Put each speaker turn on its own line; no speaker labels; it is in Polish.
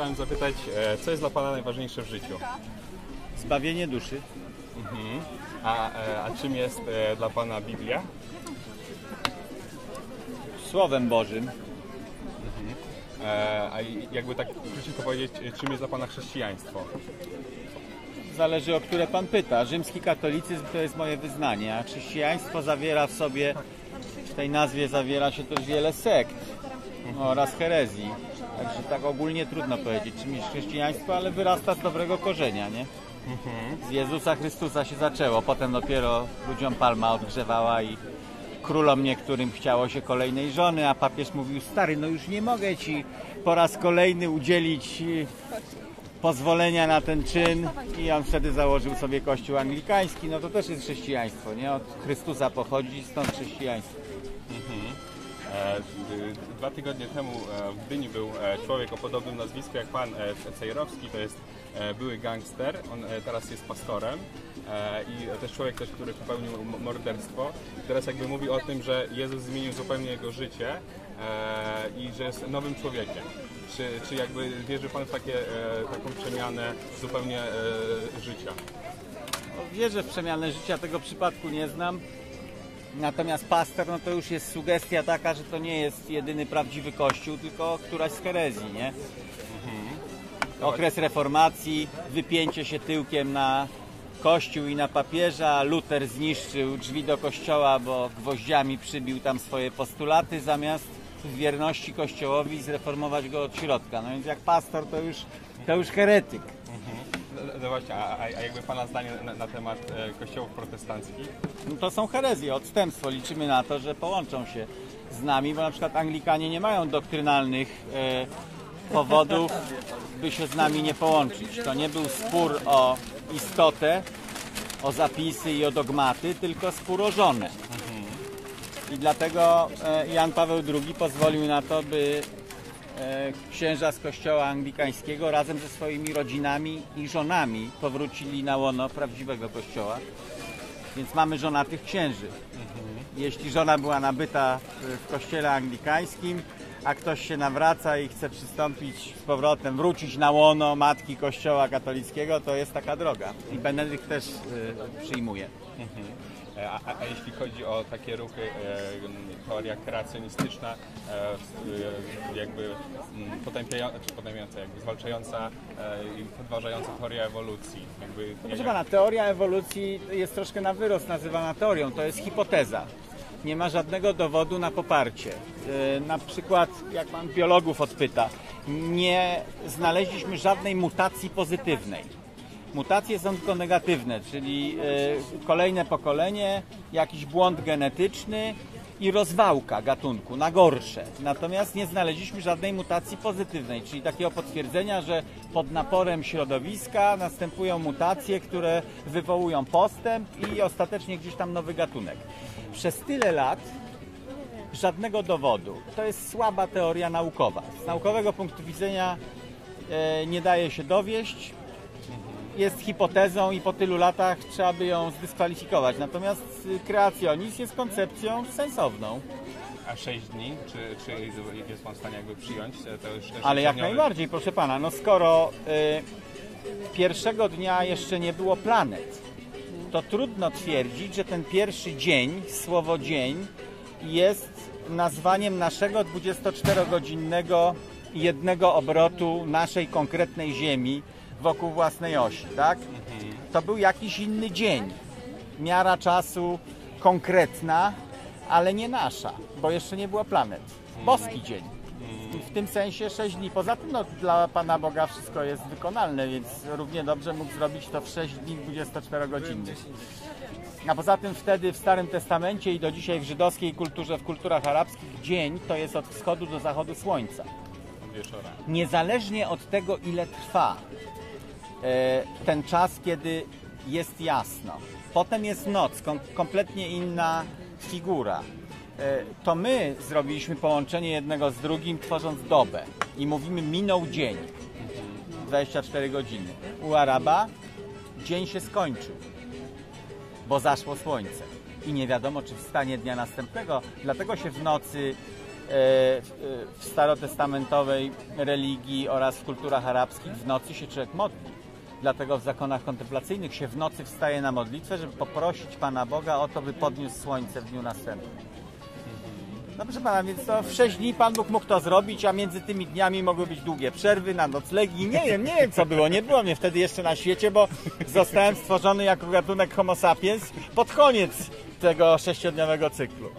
chciałem zapytać, e, co jest dla Pana najważniejsze w życiu?
Zbawienie duszy.
A, e, a czym jest e, dla Pana Biblia?
Słowem Bożym.
E, A jakby tak króciutko powiedzieć, e, czym jest dla Pana chrześcijaństwo?
Zależy o które Pan pyta. Rzymski katolicyzm to jest moje wyznanie, a chrześcijaństwo zawiera w sobie, w tej nazwie zawiera się też wiele sekt oraz herezji. Także tak ogólnie trudno powiedzieć, czym jest chrześcijaństwo, ale wyrasta z dobrego korzenia, nie? Z Jezusa Chrystusa się zaczęło, potem dopiero ludziom palma odgrzewała i królom niektórym chciało się kolejnej żony, a papież mówił, stary, no już nie mogę ci po raz kolejny udzielić y, pozwolenia na ten czyn i on wtedy założył sobie kościół anglikański, no to też jest chrześcijaństwo, nie? Od Chrystusa pochodzi, stąd chrześcijaństwo.
E, Dwa tygodnie temu e, w Gdyni był e, człowiek o podobnym nazwisku jak Pan Cejrowski, to jest były gangster, on teraz jest pastorem i też człowiek też, który popełnił morderstwo. Teraz jakby mówi o tym, że Jezus zmienił zupełnie jego życie i że jest nowym człowiekiem. Czy, czy jakby wierzy Pan w takie, taką przemianę zupełnie życia?
No, Wierzę w przemianę życia, tego przypadku nie znam. Natomiast pastor, no to już jest sugestia taka, że to nie jest jedyny prawdziwy kościół, tylko któraś z herezji, nie? Okres reformacji, wypięcie się tyłkiem na kościół i na papieża. Luter zniszczył drzwi do kościoła, bo gwoździami przybił tam swoje postulaty, zamiast w wierności kościołowi zreformować go od środka. No więc jak pastor to już, to już heretyk.
Właśnie, a, a jakby Pana zdanie na, na temat e, kościołów protestanckich?
No to są herezje, odstępstwo. Liczymy na to, że połączą się z nami, bo na przykład Anglikanie nie mają doktrynalnych e, powodów, by się z nami nie połączyć. To nie był spór o istotę, o zapisy i o dogmaty, tylko spór o żonę. I dlatego e, Jan Paweł II pozwolił na to, by księża z kościoła anglikańskiego razem ze swoimi rodzinami i żonami powrócili na łono prawdziwego kościoła. Więc mamy żonatych księży. Jeśli żona była nabyta w- kościele anglikańskim, a ktoś się nawraca i chce przystąpić z powrotem, wrócić na łono matki kościoła katolickiego, to jest taka droga. I Benedykt też y, przyjmuje.
E, A, a, jeśli chodzi o takie ruchy, e, teoria kreacjonistyczna, e, jakby potępiająca, czy potępiająca, jakby zwalczająca i podważająca teorię ewolucji. Jakby,
Proszę pana, teoria ewolucji jest troszkę na wyrost nazywana teorią. To jest hipoteza. Nie ma żadnego dowodu na poparcie. Na przykład, jak pan biologów odpyta, nie znaleźliśmy żadnej mutacji pozytywnej. Mutacje są tylko negatywne, czyli yy, kolejne pokolenie, jakiś błąd genetyczny i rozwałka gatunku na gorsze. Natomiast nie znaleźliśmy żadnej mutacji pozytywnej, czyli takiego potwierdzenia, że pod naporem środowiska następują mutacje, które wywołują postęp i ostatecznie gdzieś tam nowy gatunek. Przez tyle lat żadnego dowodu. To jest słaba teoria naukowa. Z naukowego punktu widzenia e, nie daje się dowieść. Jest hipotezą i po tylu latach trzeba by ją zdyskwalifikować. Natomiast y, kreacjonizm jest koncepcją sensowną.
A 6 dni, czy, czy jest Pan w stanie jakby przyjąć to już
Ale jak najbardziej, proszę pana, no skoro y, pierwszego dnia jeszcze nie było planet, to trudno twierdzić, że ten pierwszy dzień, słowo dzień, jest nazwaniem naszego 24-godzinnego jednego obrotu naszej konkretnej Ziemi wokół własnej osi, tak? To był jakiś inny dzień. Miara czasu konkretna, ale nie nasza, bo jeszcze nie było planet. Boski dzień. I w tym sensie 6 dni. Poza tym no, dla Pana Boga wszystko jest wykonalne, więc równie dobrze mógł zrobić to w 6 dni 24 godziny. A poza tym wtedy w Starym Testamencie i do dzisiaj w żydowskiej kulturze, w kulturach arabskich dzień to jest od wschodu do zachodu słońca. Niezależnie od tego ile trwa ten czas, kiedy jest jasno. Potem jest noc, kom, kompletnie inna figura. E, to my zrobiliśmy połączenie jednego z drugim, tworząc dobę. I mówimy minął dzień. 24 godziny. U Araba dzień się skończył, bo zaszło słońce. I nie wiadomo, czy wstanie dnia następnego, dlatego się w nocy w w starotestamentowej religii oraz w kulturach arabskich w nocy się człowiek modli. Dlatego w zakonach kontemplacyjnych się w nocy wstaje na modlitwę, żeby poprosić Pana Boga o to, by podniósł słońce w dniu następnym. No proszę Pana, więc to w 6 dni Pan Bóg mógł to zrobić, a między tymi dniami mogły być długie przerwy na noclegi. Nie wiem, nie wiem co było. Nie było mnie wtedy jeszcze na świecie, bo zostałem stworzony jako gatunek Homo sapiens pod koniec tego sześciodniowego cyklu.